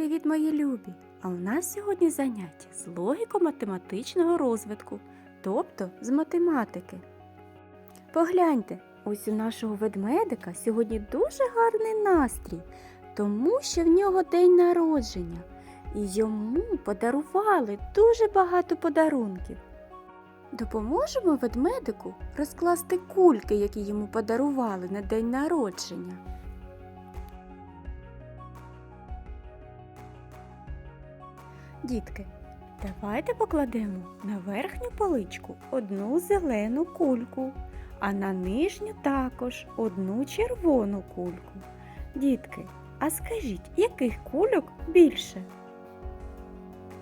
Привіт, мої любі! А у нас сьогодні заняття з логіко-математичного розвитку, тобто з математики. Погляньте, ось у нашого ведмедика сьогодні дуже гарний настрій, тому що в нього день народження, і йому подарували дуже багато подарунків. Допоможемо ведмедику розкласти кульки, які йому подарували на день народження. Дітки, давайте покладемо на верхню поличку одну зелену кульку, а на нижню також одну червону кульку. Дітки, а скажіть, яких кульок більше?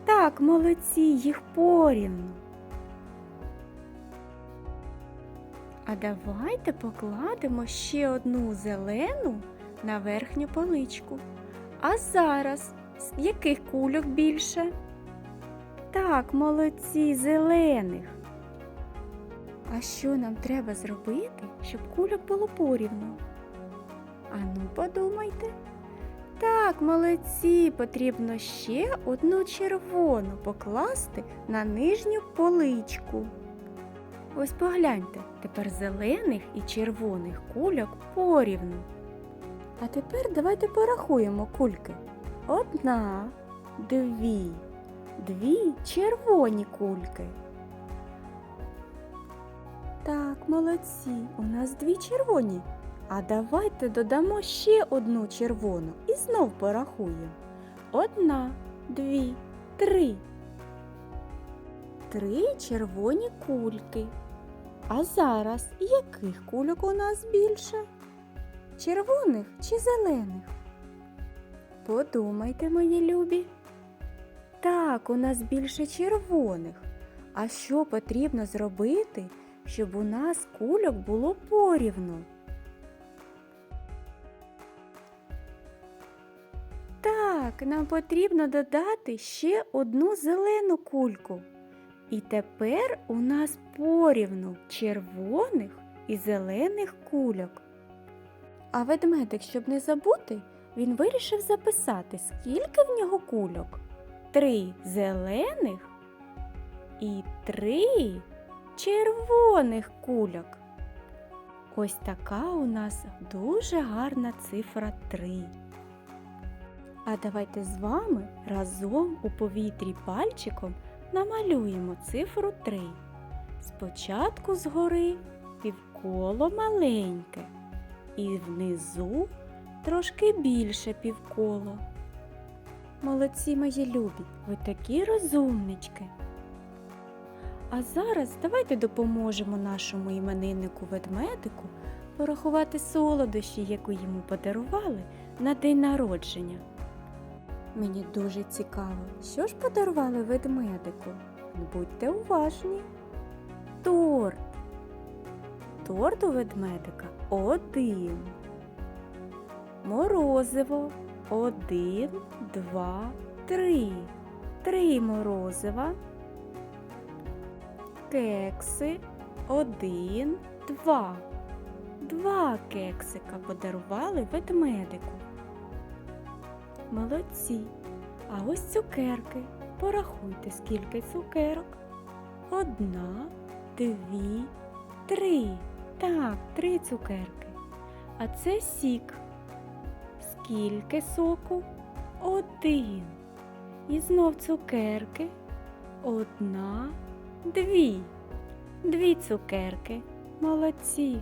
Так, молодці, їх порівну. А давайте покладемо ще одну зелену на верхню поличку. А зараз яких кульок більше? Так, молодці, зелених. А що нам треба зробити, щоб кульок було порівну? Ану, подумайте. Так, молодці, потрібно ще одну червону покласти на нижню поличку. Ось погляньте, тепер зелених і червоних кульок порівну. А тепер давайте порахуємо кульки. Одна, дві, дві червоні кульки. Так, молодці, у нас дві червоні. А давайте додамо ще одну червону і знов порахуємо. Одна, дві, три. Три червоні кульки. А зараз яких кульок у нас більше? Червоних чи зелених? Подумайте, мої любі. Так, у нас більше червоних. А що потрібно зробити, щоб у нас кульок було порівну? Так, нам потрібно додати ще одну зелену кульку. І тепер у нас порівну червоних і зелених кульок. А ведмедик, щоб не забути, він вирішив записати, скільки в нього кульок. Три зелених і три червоних кульок. Ось така у нас дуже гарна цифра 3. А давайте з вами разом у повітрі пальчиком намалюємо цифру 3. Спочатку згори півколо маленьке і внизу трошки більше півколо. Молодці мої любі, ви такі розумнички. А зараз давайте допоможемо нашому імениннику ведмедику порахувати солодощі, яку йому подарували на день народження. Мені дуже цікаво, що ж подарували ведмедику. Будьте уважні. Торт. Торт у ведмедика один. Морозиво один, два, три. Три морозива. Кекси один, два. Два кексика подарували ведмедику. Молодці. А ось цукерки. Порахуйте, скільки цукерок. Одна, дві, три. Так, три цукерки. А це сік. Скільки соку? Один. І знов цукерки. Одна, дві. Дві цукерки. Молодці.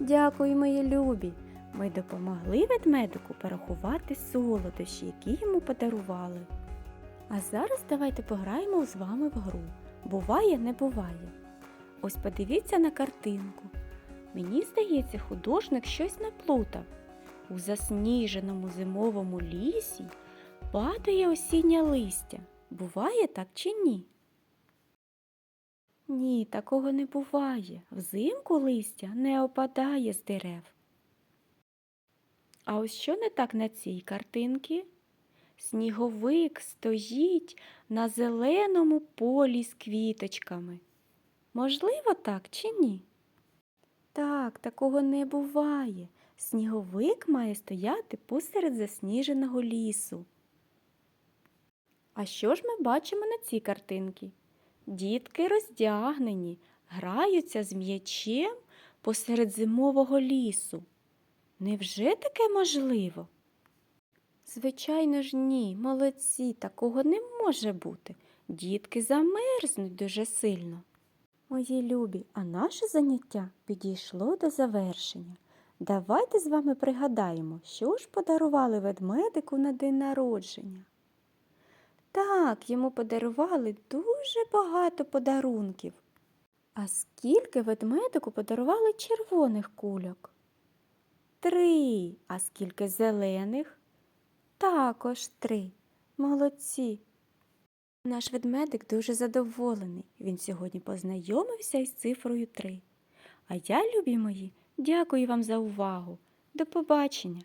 Дякую, мої любі. Ми допомогли ведмедику порахувати солодощі, які йому подарували. А зараз давайте пограємо з вами в гру. Буває, не буває. Ось подивіться на картинку. Мені здається, художник щось наплутав. У засніженому зимовому лісі падає осіннє листя. Буває так чи ні? Ні, такого не буває. Взимку листя не опадає з дерев. А ось що не так на цій картинці? Сніговик стоїть на зеленому полі з квіточками. Можливо, так чи ні? Так, такого не буває. Сніговик має стояти посеред засніженого лісу. А що ж ми бачимо на цій картинці? Дітки роздягнені, граються з м'ячем посеред зимового лісу. Невже таке можливо? Звичайно ж, ні, молодці, такого не може бути. Дітки замерзнуть дуже сильно. Мої любі, а наше заняття підійшло до завершення. Давайте з вами пригадаємо, що ж подарували ведмедику на день народження. Так, йому подарували дуже багато подарунків. А скільки ведмедику подарували червоних кульок? Три. А скільки зелених? Також три. Молодці. Наш ведмедик дуже задоволений. Він сьогодні познайомився із цифрою 3. А я, любі мої, дякую вам за увагу. До побачення!